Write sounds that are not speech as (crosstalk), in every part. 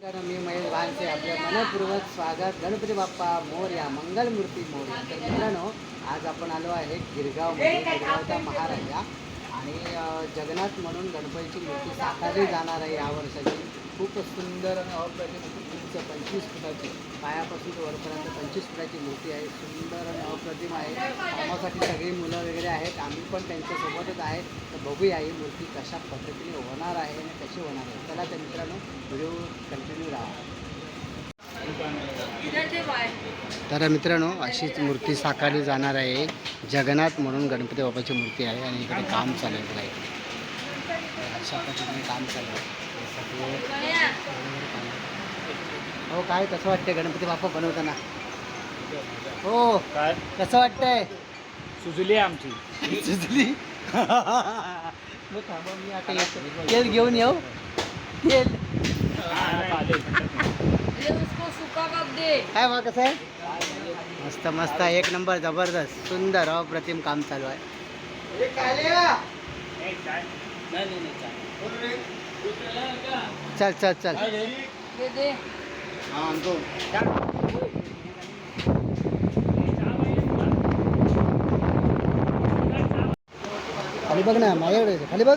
तर मी महेश भानसे आपल्या मनपूर्वक स्वागत. गणपती बाप्पा मोर्या मंगलमूर्ती मोर्या तर मित्रांनो आज आपण आलो आहे गिरगावमध्ये गिरगावचा महाराजा. आणि जगन्नाथ म्हणून गणपतीची मूर्ती साकारली जाणार आहे या वर्षाची. खूप सुंदर आणि अप्रतिम उंच पंचवीस फुटाची पायापासून वरपर्यंत पंचवीस फुटाची मूर्ती आहे. सुंदर आणि अप्रतिम आहे. कामासाठी सगळी मुलं वगैरे आहेत. आम्ही पण त्यांच्यासोबतच आहे. तर बघूया ही मूर्ती कशा पद्धतीने होणार आहे आणि कशी होणार आहे. चला त्या मित्रांनो व्हिडिओ कंटिन्यू राहा. तर मित्रांनो अशीच मूर्ती साकारली जाणार आहे. जगन्नाथ म्हणून गणपती बाप्पाची मूर्ती आहे आणि इकडे काम चालू आहे. अशा पद्धतीने काम चालू आहे. हे हो काय कसं वाटतंय गणपती बाप्पा बनवताना? हो काय? कसं वाटतंय? सुजली आमची. सुचली मग (laughs) थांबा मी आता येतो. तेल घेऊन येऊ. तेल. उसको सूखा कब दे. काय मग कसं आहे? मस्त मस्त एक नंबर जबरदस्त सुंदर अप्रतिम काम चालू आहे. चल चल चल. खाली बघ ना माझ्याकडे. खाली बघ.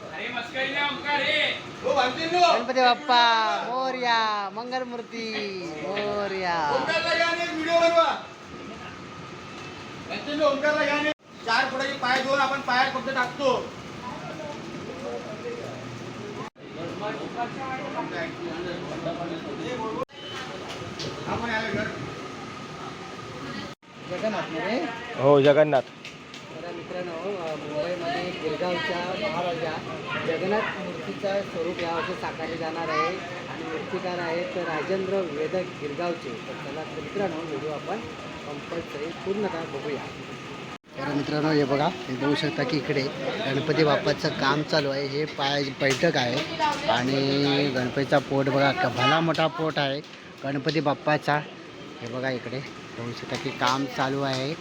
गणपती बाप्पा मोर्या मंगलमूर्ती मोर्या. चार फुटाचे पाय दोन आपण पायात फक्त टाकतो. हो जगन्नाथ तर मित्रांनो अ, मुंबईमध्ये गिरगावच्या महाराजा जगन्नाथ मूर्तीचा स्वरूप यावर्षी साकारले जाणार आहे आणि मूर्तिकार आहेत राजेंद्र वेदक गिरगावचे. तर त्याला मित्रांनो व्हिडिओ आपण कंपल्सरी पूर्णतः बघूया. तर मित्रांनो हे बघा हे बघू शकता की इकडे गणपती बाप्पाचं काम चालू आहे. हे पाय बैठक आहे आणि गणपतीचा पोट बघा भला मोठा पोट आहे गणपती बाप्पाचा. हे बघा इकडे बघू शकता की काम चालू आहे.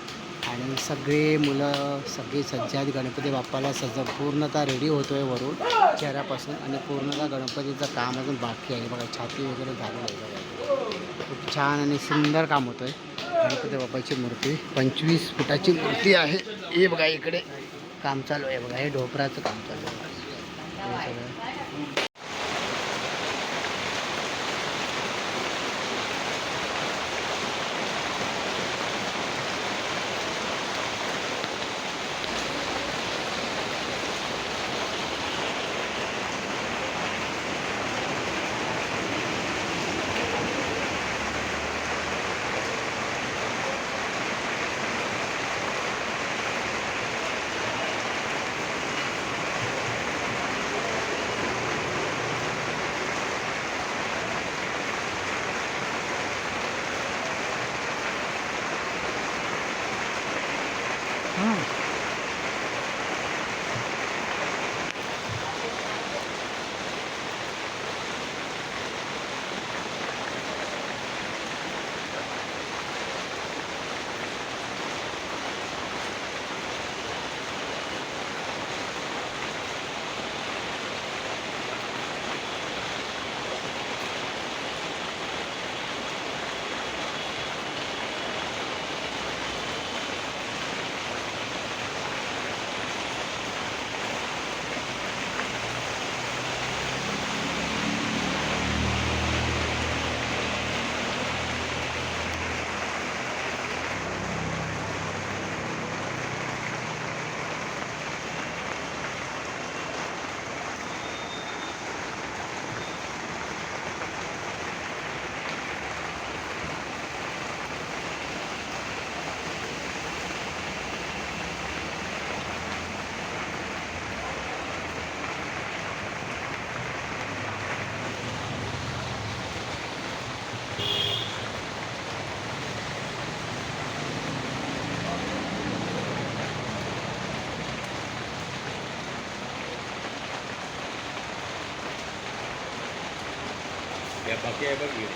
आणि सगळे मुलं सगळी सज्ज आहेत गणपती बाप्पाला सज्ज पूर्णतः रेडी होतो आहे वरून चेहऱ्यापासून आणि पूर्णतः गणपतीचं काम अजून बाकी आहे. बघा छाती वगैरे झालं आहे खूप छान आणि सुंदर काम होतं आहे गणपती बाप्पाची मूर्ती पंचवीस फुटाची मूर्ती आहे. हे बघा इकडे काम चालू आहे. बघा हे ढोपराचं काम चालू आहे. हे सगळं या बाकी आहे बघ हे.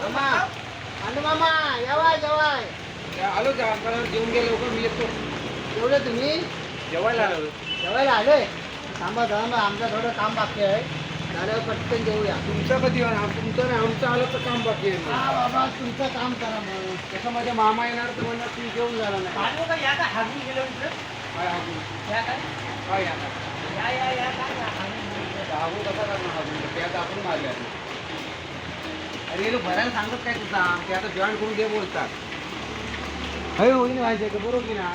मामा अनु मामा यावाय जेवाय आलो त्या अंकलावर जेवून गेलो लवकर मी येतो. जेवले तुम्ही? जेवायला आलो. जेवायला आले? थांबा थांबा आमचं थोडं काम बाकी आहे. झाल्यावर पटकन जेवूया. तुमचं कधी होणार तुमचं नाही आमचं आलं तर काम बाकी आहे. हा बाबा तुमचं काम करा मग. तसं माझ्या मामा येणार तर म्हणणार तुम्ही जेवून झाला नाही. का या का? हागून गेलो इकडे काय हागून या काय काय या या. या काय हागून. हागून कसा करणार? हागून आपण मारले अरे लोक भरायला सांगत काय तुझा ते आता जॉईन करून दे बोलतात. हय होईन व्हायचं बरोबर की ना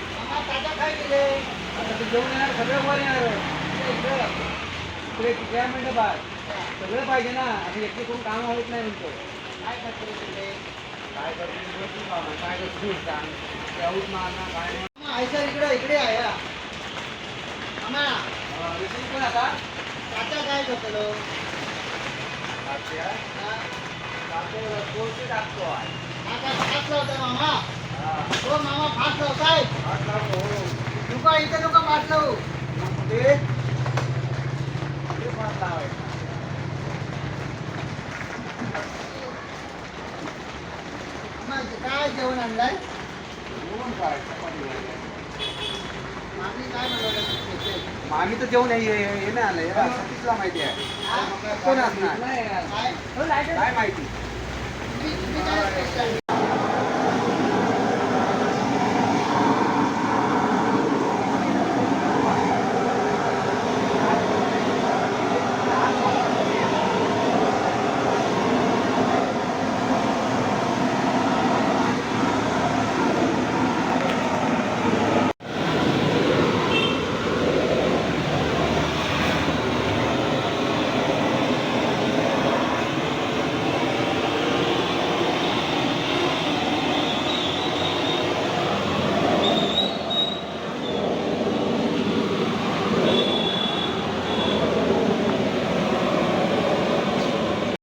सगळं इकडे सगळं पाहिजे ना आता एकटी करून काम होत नाही म्हणतो काय करतो काय करतो काय करतो सांग त्याहून काय नाही सर इकडे इकडे आहे या. पण आता काचा काय करतलो आजच्या टाकतो, टाकतो आहे. काचा टाकला होता मामा हा, मामा फास्ट लाख हो. नुका इथे नुका फास्ट लावू. काय जेवण आणलंय? काय. मामी काय म्हणलं तर जेवण हे नाही आलं सतीशला माहिती आहे. कोण असणार? काय? काय माहिती?